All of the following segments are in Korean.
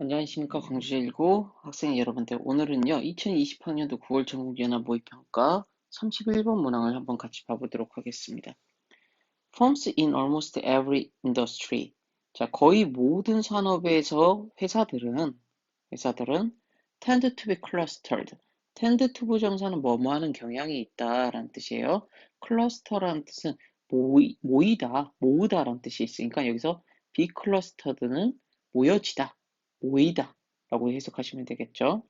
안녕하십니까 광주제1고 학생 여러분들 오늘은요 2020학년도 9월 전국연합 모의평가 31번 문항을 한번 같이 봐보도록 하겠습니다. Firms in almost every industry 자 거의 모든 산업에서 회사들은 회사들은 tend to be clustered tend to 부정사는 뭐뭐 하는 경향이 있다라는 뜻이에요. cluster라는 뜻은 모이, 모이다, 모으다라는 뜻이 있으니까 여기서 be clustered는 모여지다 모이다 라고 해석하시면 되겠죠.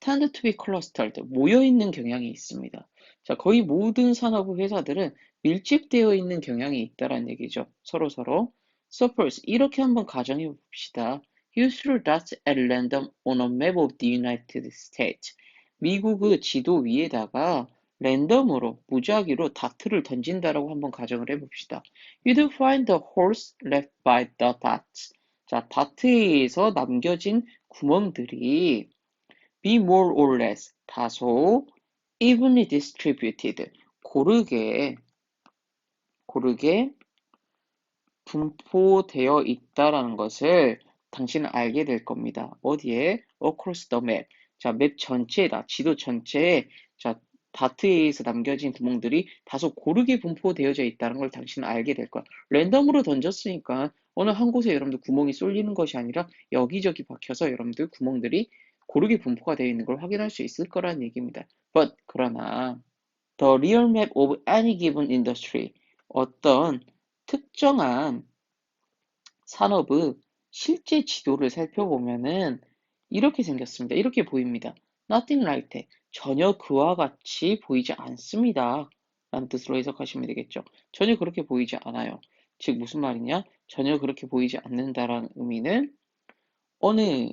tend to be clustered, 모여있는 경향이 있습니다. 자, 거의 모든 산업 회사들은 밀집되어 있는 경향이 있다는 얘기죠. 서로 서로. Suppose 이렇게 한번 가정해 봅시다. You threw dots at random on a map of the United States. 미국의 지도 위에다가 랜덤으로 무작위로 다트를 던진다라고 한번 가정을 해봅시다. You'd find the holes left by the dots. 자, 다트에서 남겨진 구멍들이 be more or less 다소 evenly distributed 고르게 고르게 분포되어 있다라는 것을 당신은 알게 될 겁니다. 어디에? across the map. 자, 맵 전체다. 지도 전체에 자, 다트에서 남겨진 구멍들이 다소 고르게 분포되어져 있다는 걸 당신은 알게 될 거야. 랜덤으로 던졌으니까 어느 한 곳에 여러분들 구멍이 쏠리는 것이 아니라 여기저기 박혀서 여러분들 구멍들이 고르게 분포가 되어 있는 걸 확인할 수 있을 거라는 얘기입니다. But 그러나 the real map of any given industry 어떤 특정한 산업의 실제 지도를 살펴보면은 이렇게 생겼습니다. 이렇게 보입니다. Nothing like that. 전혀 그와 같이 보이지 않습니다. 라는 뜻으로 해석하시면 되겠죠. 전혀 그렇게 보이지 않아요. 즉 무슨 말이냐? 전혀 그렇게 보이지 않는다라는 의미는 어느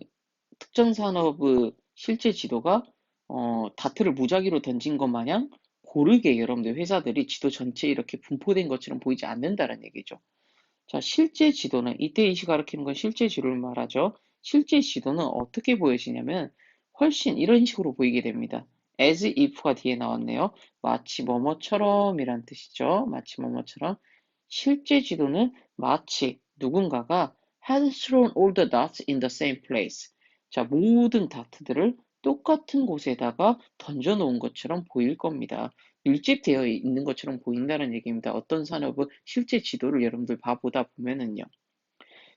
특정 산업의 실제 지도가 어, 다트를 무작위로 던진 것 마냥 고르게 여러분들 회사들이 지도 전체에 이렇게 분포된 것처럼 보이지 않는다는 얘기죠. 자, 실제 지도는 이때 이시 가리키는 건 실제 지도를 말하죠. 실제 지도는 어떻게 보여지냐면 훨씬 이런 식으로 보이게 됩니다. as if가 뒤에 나왔네요. 마치 뭐뭐처럼 이란 뜻이죠. 마치 뭐뭐처럼. 실제 지도는 마치 누군가가 had thrown all the dots in the same place. 자, 모든 다트들을 똑같은 곳에다가 던져놓은 것처럼 보일 겁니다. 밀집되어 있는 것처럼 보인다는 얘기입니다. 어떤 산업은 실제 지도를 여러분들 봐보다 보면은요.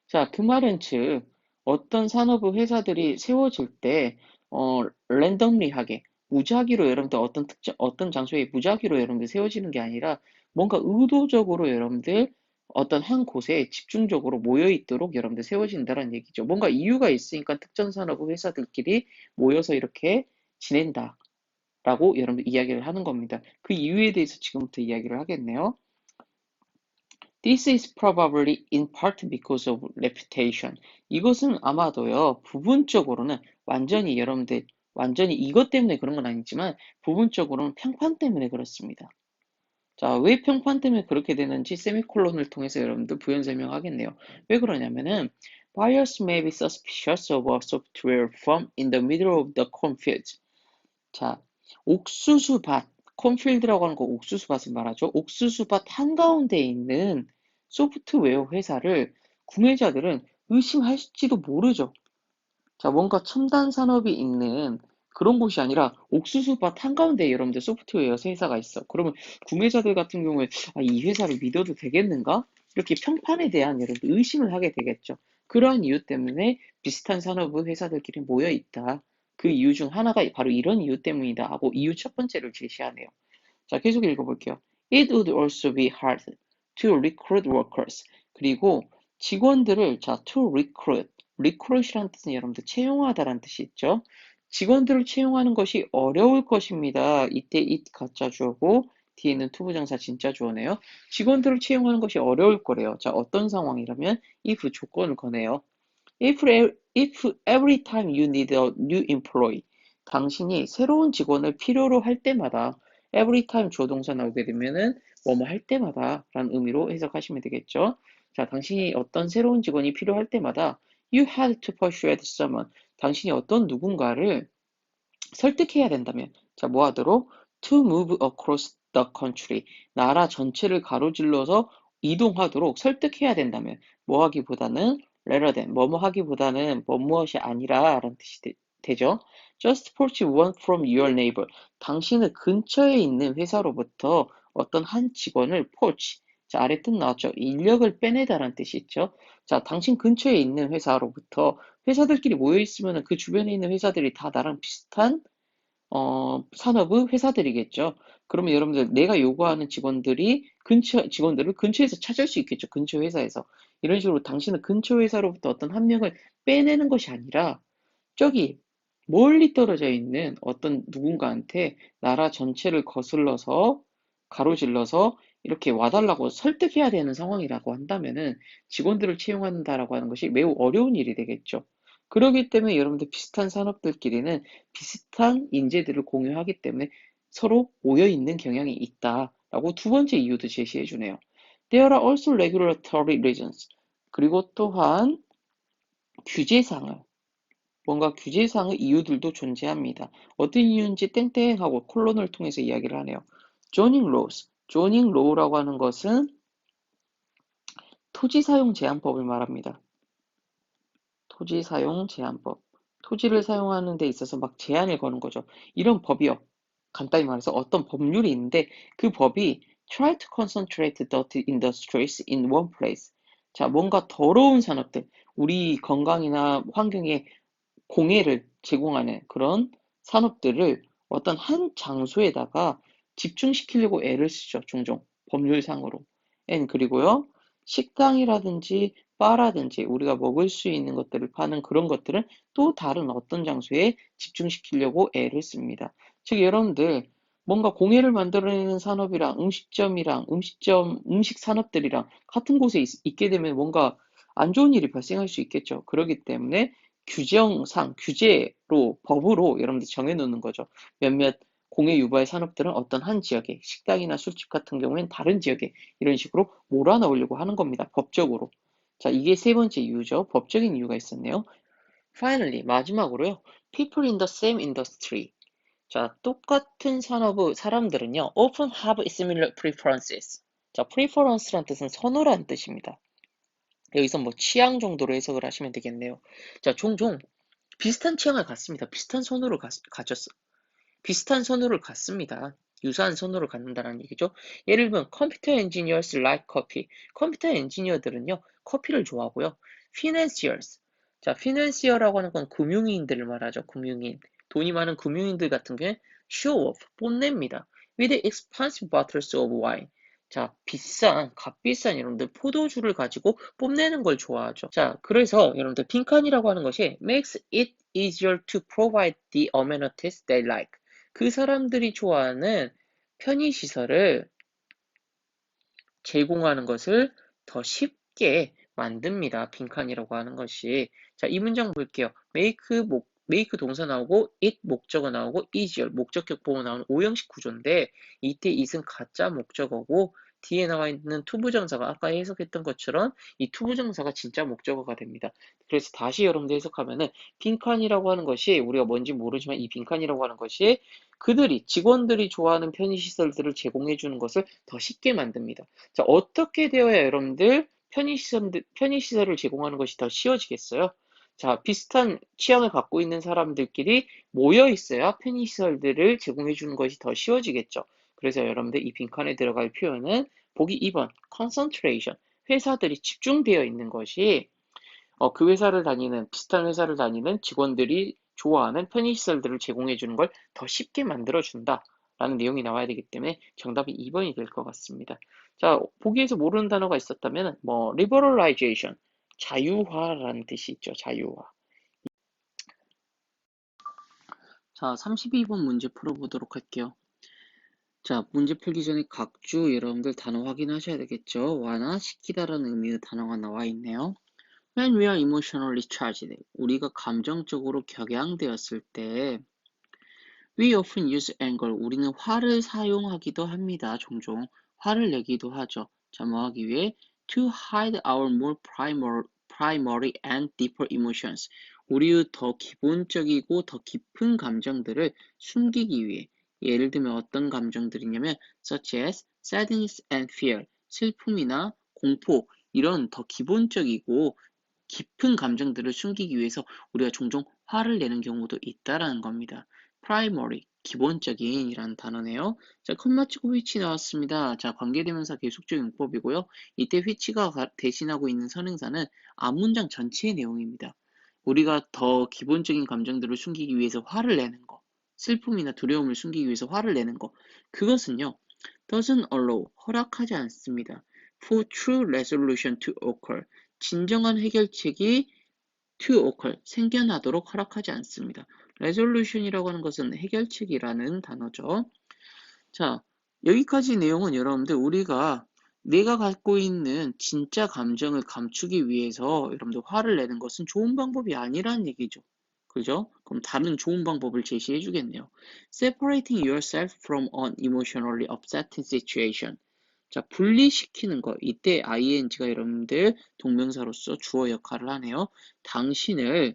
자, 그 말은 즉, 어떤 산업의 회사들이 세워질 때, 어, 랜덤리하게, 무작위로 여러분들 어떤 특정, 어떤 장소에 무작위로 여러분들 세워지는 게 아니라 뭔가 의도적으로 여러분들 어떤 한 곳에 집중적으로 모여 있도록 여러분들 세워진다는 얘기죠. 뭔가 이유가 있으니까 특정 산업의 회사들끼리 모여서 이렇게 지낸다. 라고 여러분들 이야기를 하는 겁니다. 그 이유에 대해서 지금부터 이야기를 하겠네요. This is probably in part because of reputation. 이것은 아마도요, 부분적으로는 완전히 여러분들, 완전히 이것 때문에 그런 건 아니지만, 부분적으로는 평판 때문에 그렇습니다. 자, 왜 평판 때문에 그렇게 되는지 세미콜론을 통해서 여러분들 부연 설명하겠네요. 왜 그러냐면은 buyers may be suspicious of a software firm in the middle of the cornfield. 자, 옥수수밭, 콘필드라고 하는 거 옥수수밭을 말하죠. 옥수수밭 한가운데에 있는 소프트웨어 회사를 구매자들은 의심할지도 모르죠. 자, 뭔가 첨단 산업이 있는 그런 곳이 아니라 옥수수밭 한가운데에 여러분들 소프트웨어 회사가 있어. 그러면 구매자들 같은 경우에 아, 이 회사를 믿어도 되겠는가? 이렇게 평판에 대한 여러분들 의심을 하게 되겠죠. 그러한 이유 때문에 비슷한 산업의 회사들끼리 모여 있다. 그 이유 중 하나가 바로 이런 이유 때문이다 하고 이유 첫 번째를 제시하네요. 자, 계속 읽어볼게요. It would also be hard to recruit workers. 그리고 직원들을 자, to recruit. recruit이라는 뜻은 여러분들 채용하다라는 뜻이 있죠. 직원들을 채용하는 것이 어려울 것입니다. 이때 it 가짜 주어고 뒤에는 투부정사 진짜 주어네요. 직원들을 채용하는 것이 어려울 거래요. 자, 어떤 상황이라면 if 조건을 거네요. If, if every time you need a new employee, 당신이 새로운 직원을 필요로 할 때마다 every time 주어동사 나오게 되면은 뭐뭐 할 때마다 라는 의미로 해석하시면 되겠죠. 자, 당신이 어떤 새로운 직원이 필요할 때마다 you had to persuade someone. 당신이 어떤 누군가를 설득해야 된다면 자, 뭐 하도록 to move across the country. 나라 전체를 가로질러서 이동하도록 설득해야 된다면 뭐 하기보다는 rather than 뭐뭐 하기보다는 뭐 무엇이 아니라 라는 뜻이 되, 죠 Just poach one from your neighbor. 당신의 근처에 있는 회사로부터 어떤 한 직원을 poach. 자, 아래 뜻 나왔죠. 인력을 빼내다라는 뜻이 있죠. 자, 당신 근처에 있는 회사로부터 회사들끼리 모여 있으면 그 주변에 있는 회사들이 다 나랑 비슷한 어, 산업의 회사들이겠죠. 그러면 여러분들 내가 요구하는 직원들이 근처 직원들을 근처에서 찾을 수 있겠죠. 근처 회사에서 이런 식으로 당신은 근처 회사로부터 어떤 한 명을 빼내는 것이 아니라 저기 멀리 떨어져 있는 어떤 누군가한테 나라 전체를 거슬러서 가로질러서 이렇게 와달라고 설득해야 되는 상황이라고 한다면은 직원들을 채용한다라고 하는 것이 매우 어려운 일이 되겠죠. 그러기 때문에 여러분들 비슷한 산업들끼리는 비슷한 인재들을 공유하기 때문에 서로 모여 있는 경향이 있다라고 두 번째 이유도 제시해 주네요. There are also regulatory reasons. 그리고 또한 규제상을 뭔가 규제상의 이유들도 존재합니다. 어떤 이유인지 땡땡하고 콜론을 통해서 이야기를 하네요. zoning laws. zoning law라고 하는 것은 토지 사용 제한법을 말합니다. 토지 사용 제한법. 토지를 사용하는 데 있어서 막 제한을 거는 거죠. 이런 법이요. 간단히 말해서 어떤 법률이 있는데 그 법이 try to concentrate dirty industries in one place. 자, 뭔가 더러운 산업들, 우리 건강이나 환경에 공해를 제공하는 그런 산업들을 어떤 한 장소에다가 집중시키려고 애를 쓰죠. 종종 법률상으로. N 그리고요. 식당이라든지 바라든지 우리가 먹을 수 있는 것들을 파는 그런 것들은 또 다른 어떤 장소에 집중시키려고 애를 씁니다. 즉 여러분들 뭔가 공예를 만들어내는 산업이랑 음식점이랑 음식점 음식 산업들이랑 같은 곳에 있, 게 되면 뭔가 안 좋은 일이 발생할 수 있겠죠. 그렇기 때문에 규정상 규제로 법으로 여러분들 정해놓는 거죠. 몇몇 공예 유발 산업들은 어떤 한 지역에 식당이나 술집 같은 경우에는 다른 지역에 이런 식으로 몰아넣으려고 하는 겁니다. 법적으로. 자, 이게 세 번째 이유죠. 법적인 이유가 있었네요. Finally, 마지막으로요. People in the same industry. 자, 똑같은 산업의 사람들은요. often have similar preferences. 자, preference란 뜻은 선호란 뜻입니다. 여기서 뭐 취향 정도로 해석을 하시면 되겠네요. 자, 종종 비슷한 취향을 갖습니다. 비슷한 선호를 가, 가졌어. 비슷한 선호를 갖습니다. 유사한 선호를 갖는다는 얘기죠. 예를 들면 컴퓨터 엔지니어스 like 커피. 컴퓨터 엔지니어들은요. 커피를 좋아하고요. financiers. 자, financier라고 하는 건 금융인들을 말하죠. 금융인. 돈이 많은 금융인들 같은 경우에 show off, 뽐냅니다. with expensive bottles of wine. 자, 비싼, 값비싼 여러분들 포도주를 가지고 뽐내는 걸 좋아하죠. 자, 그래서 여러분들 빈칸이라고 하는 것이 makes it easier to provide the amenities they like. 그 사람들이 좋아하는 편의시설을 제공하는 것을 더 쉽게 만듭니다. 빈칸이라고 하는 것이. 자, 이 문장 볼게요. make 목, make 동사 나오고 it 목적어 나오고 easier 목적격 보호 나오는 오형식 구조인데 이때 it은 가짜 목적어고 뒤에 나와 있는 투부정사가 아까 해석했던 것처럼 이 투부정사가 진짜 목적어가 됩니다. 그래서 다시 여러분들 해석하면은 빈칸이라고 하는 것이 우리가 뭔지 모르지만 이 빈칸이라고 하는 것이 그들이 직원들이 좋아하는 편의시설들을 제공해 주는 것을 더 쉽게 만듭니다. 자 어떻게 되어야 여러분들 편의시설, 편의시설을 제공하는 것이 더 쉬워지겠어요? 자, 비슷한 취향을 갖고 있는 사람들끼리 모여 있어야 편의시설들을 제공해 주는 것이 더 쉬워지겠죠. 그래서 여러분들 이 빈칸에 들어갈 표현은 보기 2번 concentration 회사들이 집중되어 있는 것이 어, 그 회사를 다니는 비슷한 회사를 다니는 직원들이 좋아하는 편의시설들을 제공해 주는 걸 더 쉽게 만들어 준다 라는 내용이 나와야 되기 때문에 정답이 2번이 될 것 같습니다. 자, 보기에서 모르는 단어가 있었다면 뭐 liberalization 자유화라는 뜻이 있죠. 자유화. 자, 32번 문제 풀어보도록 할게요. 자, 문제 풀기 전에 각 주 여러분들 단어 확인하셔야 되겠죠? 완화시키다라는 의미의 단어가 나와 있네요. When we are emotionally charged, 우리가 감정적으로 격양되었을 때 We often use anger, 우리는 화를 사용하기도 합니다. 종종 화를 내기도 하죠. 자, 뭐 하기 위해? To hide our more primary, and deeper emotions, 우리의 더 기본적이고 더 깊은 감정들을 숨기기 위해 예를 들면 어떤 감정들이냐면 such as sadness and fear, 슬픔이나 공포 이런 더 기본적이고 깊은 감정들을 숨기기 위해서 우리가 종종 화를 내는 경우도 있다라는 겁니다. Primary, 기본적인 이라는 단어네요. 자, 컴마치고 which 나왔습니다. 자, 관계대명사 계속적 용법이고요. 이때 which가 대신하고 있는 선행사는 앞문장 전체의 내용입니다. 우리가 더 기본적인 감정들을 숨기기 위해서 화를 내는 거, 슬픔이나 두려움을 숨기기 위해서 화를 내는 거, 그것은요, doesn't allow, 허락하지 않습니다. for true resolution to occur, 진정한 해결책이 to occur, 생겨나도록 허락하지 않습니다. Resolution이라고 하는 것은 해결책이라는 단어죠. 자, 여기까지 내용은 여러분들 우리가 내가 갖고 있는 진짜 감정을 감추기 위해서 여러분들 화를 내는 것은 좋은 방법이 아니라는 얘기죠. 그죠? 그럼 다른 좋은 방법을 제시해 주겠네요. Separating yourself from an emotionally upsetting situation. 자, 분리시키는 거. 이때 ing가 여러분들 동명사로서 주어 역할을 하네요. 당신을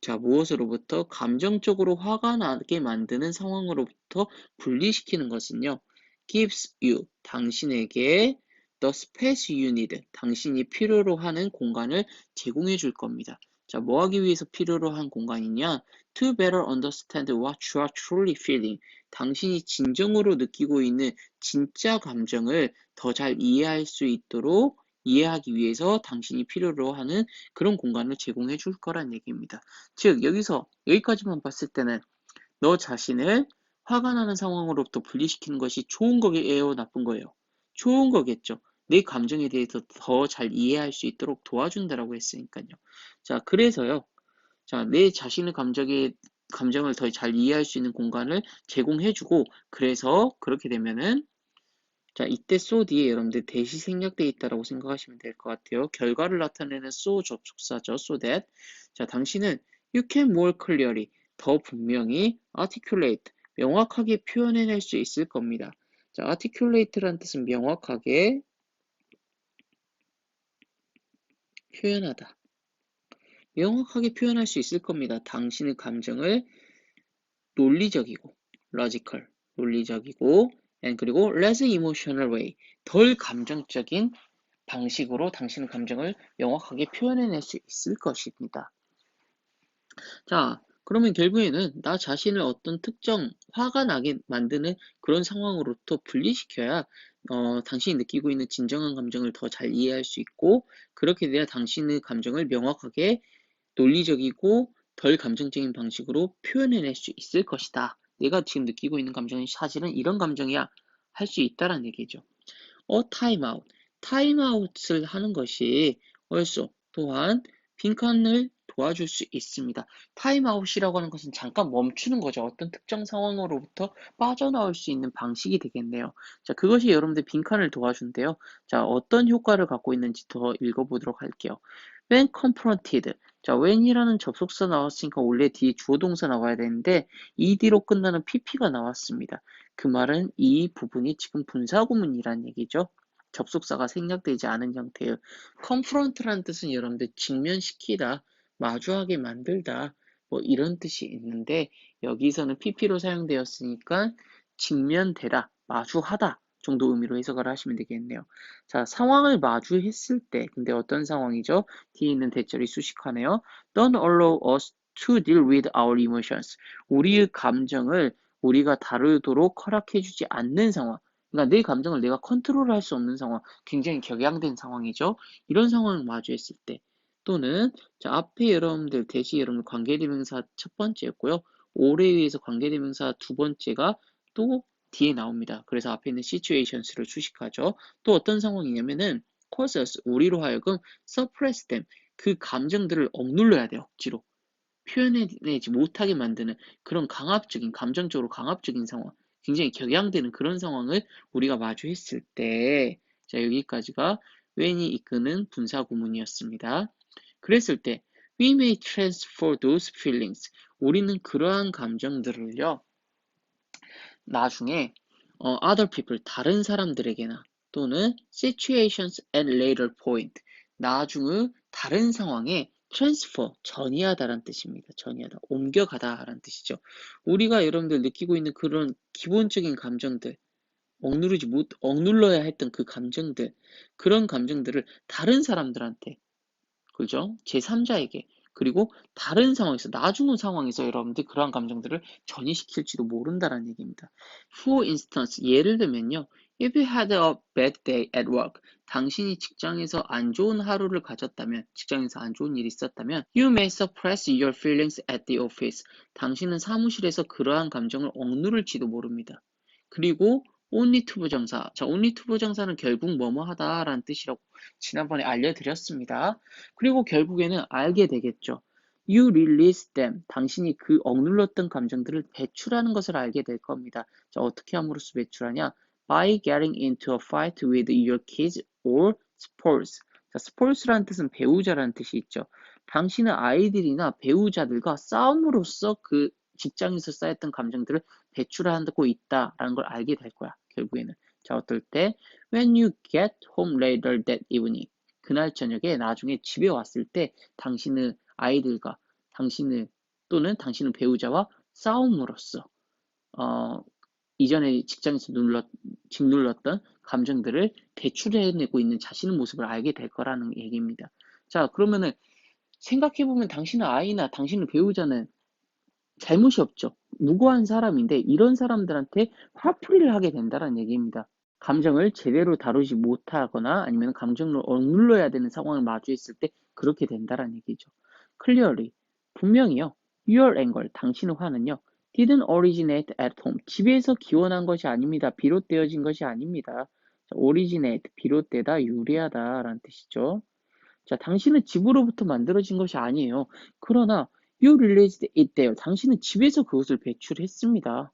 자, 무엇으로부터 감정적으로 화가 나게 만드는 상황으로부터 분리시키는 것은요. gives you 당신에게 the space you need 당신이 필요로 하는 공간을 제공해 줄 겁니다. 자, 뭐 하기 위해서 필요로 한 공간이냐? To better understand what you are truly feeling. 당신이 진정으로 느끼고 있는 진짜 감정을 더 잘 이해할 수 있도록 이해하기 위해서 당신이 필요로 하는 그런 공간을 제공해 줄 거란 얘기입니다. 즉, 여기서 여기까지만 봤을 때는 너 자신을 화가 나는 상황으로부터 분리시키는 것이 좋은 거예요, 나쁜 거예요? 좋은 거겠죠. 내 감정에 대해서 더 잘 이해할 수 있도록 도와준다라고 했으니까요. 자, 그래서요. 자, 내 자신의 감정에 감정을 더 잘 이해할 수 있는 공간을 제공해주고 그래서 그렇게 되면은 자 이때 so 뒤에 여러분들 대시 생략되어 있다라고 생각하시면 될 것 같아요. 결과를 나타내는 so 접속사죠. so that 자 당신은 you can more clearly 더 분명히 articulate 명확하게 표현해낼 수 있을 겁니다. 자 articulate란 뜻은 명확하게 표현하다. 명확하게 표현할 수 있을 겁니다. 당신의 감정을 논리적이고 logical, 논리적이고 그리고 less emotional way, 덜 감정적인 방식으로 당신의 감정을 명확하게 표현해낼 수 있을 것입니다. 자, 그러면 결국에는 나 자신을 어떤 특정 화가 나게 만드는 그런 상황으로부터 분리시켜야 어, 당신이 느끼고 있는 진정한 감정을 더 잘 이해할 수 있고 그렇게 돼야 당신의 감정을 명확하게 논리적이고 덜 감정적인 방식으로 표현해낼 수 있을 것이다. 내가 지금 느끼고 있는 감정이 사실은 이런 감정이야 할 수 있다라는 얘기죠. 어 타임아웃. 타임아웃을 하는 것이 also 또한 빈칸을 도와줄 수 있습니다. 타임아웃이라고 하는 것은 잠깐 멈추는 거죠. 어떤 특정 상황으로부터 빠져나올 수 있는 방식이 되겠네요. 자, 그것이 여러분들 빈칸을 도와준대요. 자, 어떤 효과를 갖고 있는지 더 읽어보도록 할게요. when confronted. 자, when이라는 접속사 나왔으니까 원래 뒤에 주어 동사 나와야 되는데 ed로 끝나는 pp가 나왔습니다. 그 말은 이 부분이 지금 분사구문이란 얘기죠. 접속사가 생략되지 않은 형태의 confront라는 뜻은 여러분들 직면시키다, 마주하게 만들다 뭐 이런 뜻이 있는데 여기서는 pp로 사용되었으니까 직면되다, 마주하다 정도 의미로 해석을 하시면 되겠네요. 자, 상황을 마주했을 때, 근데 어떤 상황이죠? 뒤에 있는 대절이 수식하네요. Don't allow us to deal with our emotions. 우리의 감정을 우리가 다루도록 허락해주지 않는 상황. 그러니까 내 감정을 내가 컨트롤할 수 없는 상황, 굉장히 격양된 상황이죠. 이런 상황을 마주했을 때, 또는 자 앞에 여러분들 대시 여러분 관계대명사 첫 번째였고요. 오래 의해서 관계대명사 두 번째가 또 뒤에 나옵니다. 그래서 앞에 있는 situations를 주식하죠. 또 어떤 상황이냐면은 causes 우리로 하여금 suppress them 그 감정들을 억눌러야 돼요. 억지로 표현해내지 못하게 만드는 그런 강압적인 감정적으로 강압적인 상황 굉장히 격양되는 그런 상황을 우리가 마주했을 때 자 여기까지가 when이 이끄는 분사 구문이었습니다. 그랬을 때 we may transfer those feelings 우리는 그러한 감정들을요 나중에 어, other people, 다른 사람들에게나 또는 situations at later point, 나중의 다른 상황에 transfer, 전이하다라는 뜻입니다. 전이하다, 옮겨가다라는 뜻이죠. 우리가 여러분들 느끼고 있는 그런 기본적인 감정들, 억누르지 못, 억눌러야 했던 그 감정들, 그런 감정들을 다른 사람들한테 그죠? 제3자에게 그리고 다른 상황에서 나중의 상황에서 여러분들 그러한 감정들을 전이시킬지도 모른다는 얘기입니다. For instance, 예를 들면요. If you had a bad day at work, 당신이 직장에서 안 좋은 하루를 가졌다면, 직장에서 안 좋은 일이 있었다면, you may suppress your feelings at the office. 당신은 사무실에서 그러한 감정을 억누를지도 모릅니다. 그리고 only to 부정사. 자, only to 부정사는 결국 뭐뭐 하다라는 뜻이라고 지난번에 알려드렸습니다. 그리고 결국에는 알게 되겠죠. You release them. 당신이 그 억눌렀던 감정들을 배출하는 것을 알게 될 겁니다. 자, 어떻게 함으로써 배출하냐? By getting into a fight with your kids or spouse. 자, spouse라는 뜻은 배우자라는 뜻이 있죠. 당신은 아이들이나 배우자들과 싸움으로써 그 직장에서 쌓였던 감정들을 배출하고 있다라는 걸 알게 될 거야. 결국에는. 자, 어떨 때 when you get home later that evening. 그날 저녁에 나중에 집에 왔을 때 당신은 아이들과 당신을 또는 당신은 배우자와 싸움으로써 어, 이전에 직장에서 눌렀, 짓눌렀던 감정들을 배출해내고 있는 자신의 모습을 알게 될 거라는 얘기입니다. 자, 그러면은 생각해보면 당신의 아이나 당신의 배우자는 잘못이 없죠. 무고한 사람인데 이런 사람들한테 화풀이를 하게 된다는 얘기입니다. 감정을 제대로 다루지 못하거나 아니면 감정을 억눌러야 되는 상황을 마주했을 때 그렇게 된다는 얘기죠. clearly 분명히요. your anger 당신의 화는요. didn't originate at home 집에서 기원한 것이 아닙니다. 비롯되어진 것이 아닙니다. originate 비롯되다 유리하다 라는 뜻이죠. 자, 당신은 집으로부터 만들어진 것이 아니에요. 그러나 You released it there. 당신은 집에서 그것을 배출했습니다.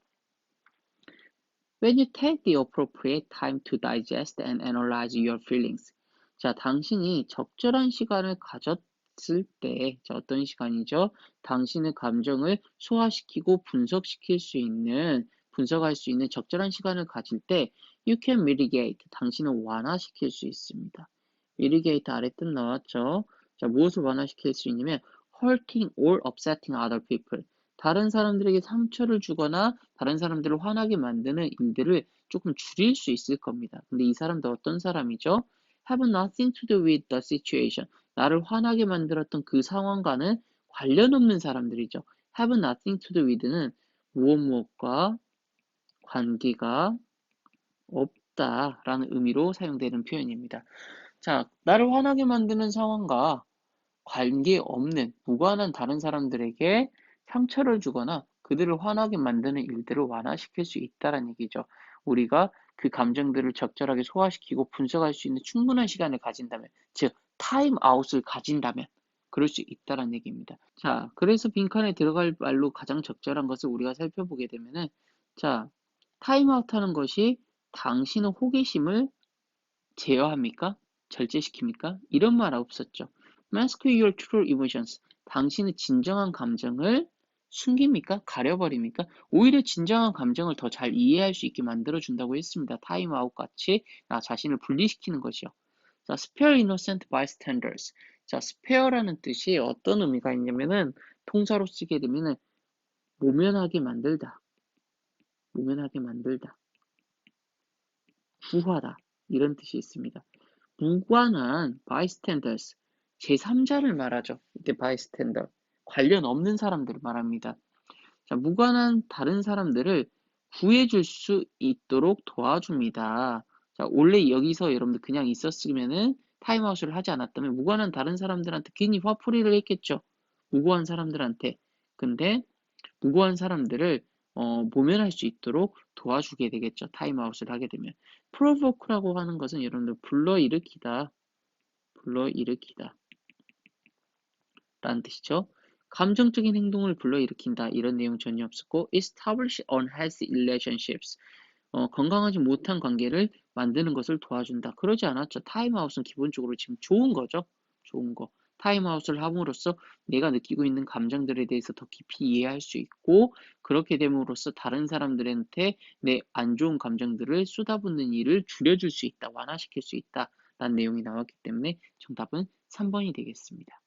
When you take the appropriate time to digest and analyze your feelings. 자, 당신이 적절한 시간을 가졌을 때, 자, 어떤 시간이죠? 당신의 감정을 소화시키고 분석시킬 수 있는, 분석할 수 있는 적절한 시간을 가질 때, you can mitigate. 당신을 완화시킬 수 있습니다. mitigate 아래 뜻 나왔죠? 자, 무엇을 완화시킬 수 있냐면, hurting or upsetting other people. 다른 사람들에게 상처를 주거나 다른 사람들을 화나게 만드는 일들을 조금 줄일 수 있을 겁니다. 근데 이 사람도 어떤 사람이죠? have nothing to do with the situation. 나를 화나게 만들었던 그 상황과는 관련 없는 사람들이죠. have nothing to do with는 무엇 무엇과 관계가 없다라는 의미로 사용되는 표현입니다. 자, 나를 화나게 만드는 상황과 관계없는 무관한 다른 사람들에게 상처를 주거나 그들을 화나게 만드는 일들을 완화시킬 수 있다는 얘기죠. 우리가 그 감정들을 적절하게 소화시키고 분석할 수 있는 충분한 시간을 가진다면, 즉 타임 아웃을 가진다면 그럴 수 있다는 얘기입니다. 자, 그래서 빈칸에 들어갈 말로 가장 적절한 것을 우리가 살펴보게 되면은 자, 타임 아웃 하는 것이 당신의 호기심을 제어합니까? 절제시킵니까? 이런 말 없었죠. Mask your true emotions. 당신의 진정한 감정을 숨깁니까? 가려버립니까? 오히려 진정한 감정을 더 잘 이해할 수 있게 만들어준다고 했습니다. 타임아웃 같이 나 자신을 분리시키는 것이요. 자, spare innocent bystanders. 자, spare라는 뜻이 어떤 의미가 있냐면은 통사로 쓰게 되면은 모면하게 만들다. 모면하게 만들다. 구하다. 이런 뜻이 있습니다. 무관한 bystanders. 제3자를 말하죠. 이때 바이스텐더. 관련 없는 사람들을 말합니다. 자, 무관한 다른 사람들을 구해줄 수 있도록 도와줍니다. 자, 원래 여기서 여러분들 그냥 있었으면은 타임아웃을 하지 않았다면 무관한 다른 사람들한테 괜히 화풀이를 했겠죠. 무고한 사람들한테. 근데 무고한 사람들을 어, 모면할 수 있도록 도와주게 되겠죠. 타임아웃을 하게 되면. 프로보크라고 하는 것은 여러분들 불러일으키다. 불러일으키다. 라는 뜻이죠. 감정적인 행동을 불러일으킨다 이런 내용 전혀 없었고 establish unhealthy relationships 어, 건강하지 못한 관계를 만드는 것을 도와준다. 그러지 않았죠. 타임아웃은 기본적으로 지금 좋은 거죠. 좋은 거. 타임아웃을 함으로써 내가 느끼고 있는 감정들에 대해서 더 깊이 이해할 수 있고 그렇게 됨으로써 다른 사람들한테 내 안 좋은 감정들을 쏟아붓는 일을 줄여줄 수 있다. 완화시킬 수 있다. 라는 내용이 나왔기 때문에 정답은 3번이 되겠습니다.